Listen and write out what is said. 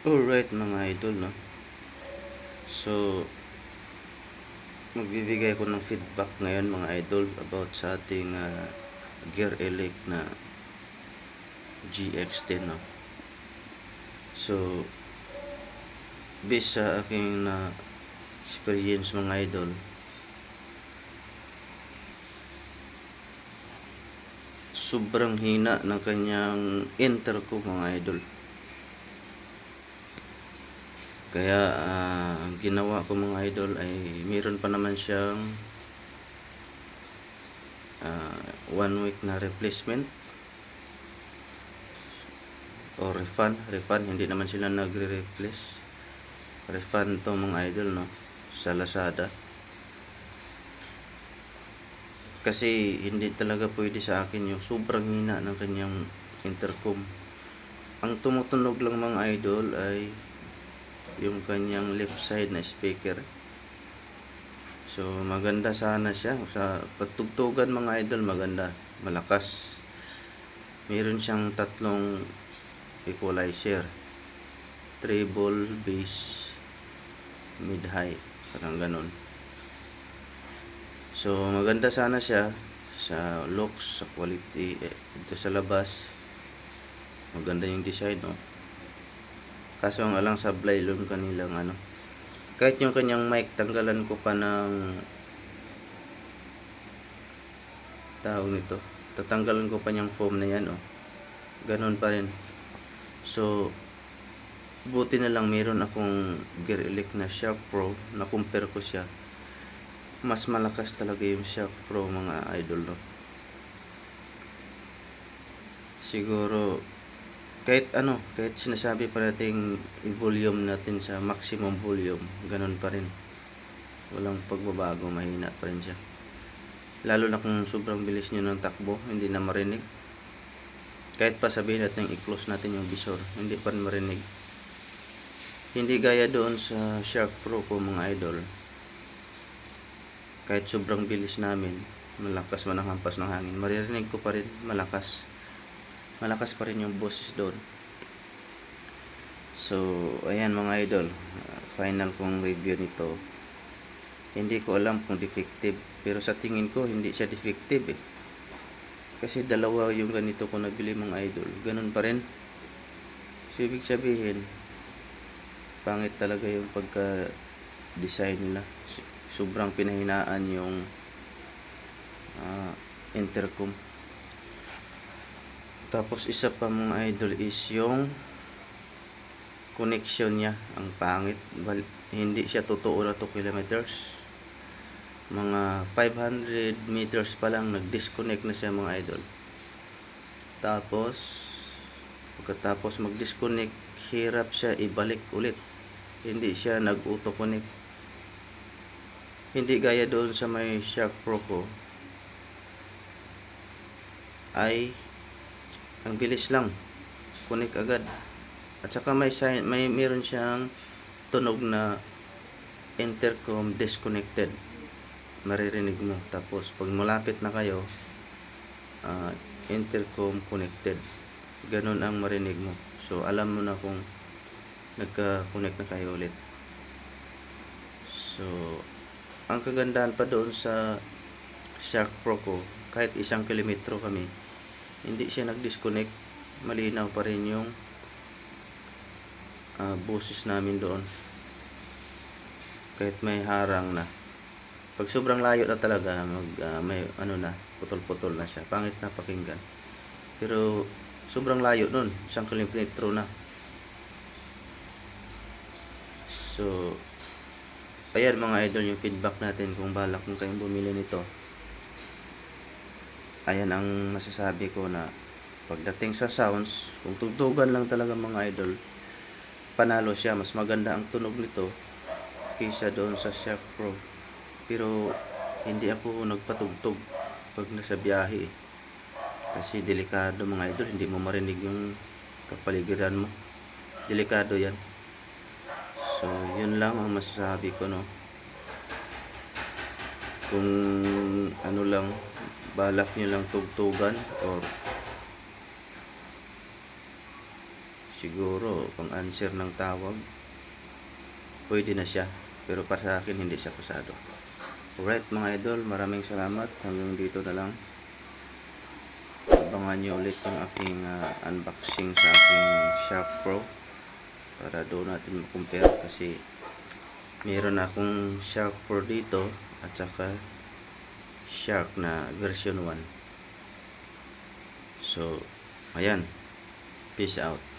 Alright mga idol no. So magbibigay ako ng feedback ngayon mga idol about sa ating ah, Gear Elect na GX10 no. So based sa aking na experience mga idol sobrang hina ng kanyang intercom mga idol. Kaya ah, ang ginawa ko mga idol ay meron pa naman siyang ah, one week na replacement o refund, refund hindi naman sila nagre-replace. Refund to mga idol no sa Lazada. Kasi hindi talaga pwede sa akin yung sobrang hina ng kanyang intercom. Ang tumutunog lang mga idol ay yung kanyang left side na speaker. So maganda sana siya sa pagtugtugan mga idol maganda, malakas. Meron siyang tatlong equalizer. Treble, bass, mid high, parang ganun. So maganda sana siya sa looks, sa quality eh, dito sa labas. Maganda yung design no. Kaso ang alang sablay yung kanilang ano. Kahit yung kanyang mic, tanggalan ko pa ng tawag nito. Tatanggalan ko pa yung foam na yan, oh. Ganon pa rin. So, buti na lang meron akong Gear Elect na Shark Pro. Na-compare ko siya. Mas malakas talaga yung Shark Pro mga idol, no. Siguro, kahit ano, kahit sinasabi pa natin yung volume natin sa maximum volume, ganun pa rin. Walang pagbabago, mahina pa rin siya. Lalo na kung sobrang bilis nyo ng takbo, hindi na marinig. Kahit pa sabihin natin i-close natin yung visor, hindi pa rin marinig. Hindi gaya doon sa Shark Pro ko mga idol. Kahit sobrang bilis namin, malakas man ang hampas ng hangin, maririnig ko pa rin malakas malakas pa rin yung boses doon. So ayan mga idol. Uh, final kong review nito. Hindi ko alam kung defective. Pero sa tingin ko hindi siya defective eh. Kasi dalawa yung ganito ko nabili mga idol. Ganun pa rin. So ibig sabihin pangit talaga yung pagka design nila sobrang pinahinaan yung uh, intercom tapos isa pa mga idol is yung connection niya ang pangit. Bal hindi siya totoo na 2 kilometers. Mga 500 meters pa lang nag-disconnect na siya mga idol. Tapos pagkatapos mag-disconnect, hirap siya ibalik ulit. Hindi siya nag-auto connect. Hindi gaya doon sa may Shark Pro ko ay ang bilis lang. Connect agad. At saka may sign may meron siyang tunog na intercom disconnected. Maririnig mo. Tapos pag malapit na kayo uh, intercom connected. Ganun ang marinig mo. So alam mo na kung nagka-connect na kayo ulit. So ang kagandahan pa doon sa Shark Pro ko kahit isang kilometro kami hindi siya nag-disconnect. Malinaw pa rin yung uh, boses namin doon. Kahit may harang na. Pag sobrang layo na talaga mag, uh, may ano na putol-putol na siya. Pangit na pakinggan. Pero sobrang layo nun. Isang kilometro na. So ayan mga idol yung feedback natin kung balak kung kayong bumili nito ayan ang masasabi ko na pagdating sa sounds kung tugtugan lang talaga mga idol panalo siya. Mas maganda ang tunog nito kaysa doon sa Shark Pro. Pero hindi ako nagpatugtog pag nasa biyahe kasi delikado mga idol hindi mo marinig yung kapaligiran mo. Delikado yan. So yun lang ang masasabi ko no? Kung ano lang balak nyo lang tugtugan or siguro pang answer ng tawag pwede na siya. Pero para sa akin hindi siya pasado. Alright mga idol maraming salamat. Hanggang dito na lang. Abangan nyo ulit yung aking ah, unboxing sa aking Shark Pro para doon natin compare kasi meron akong Shark Pro dito at saka Shark na version 1 so ayan. Peace out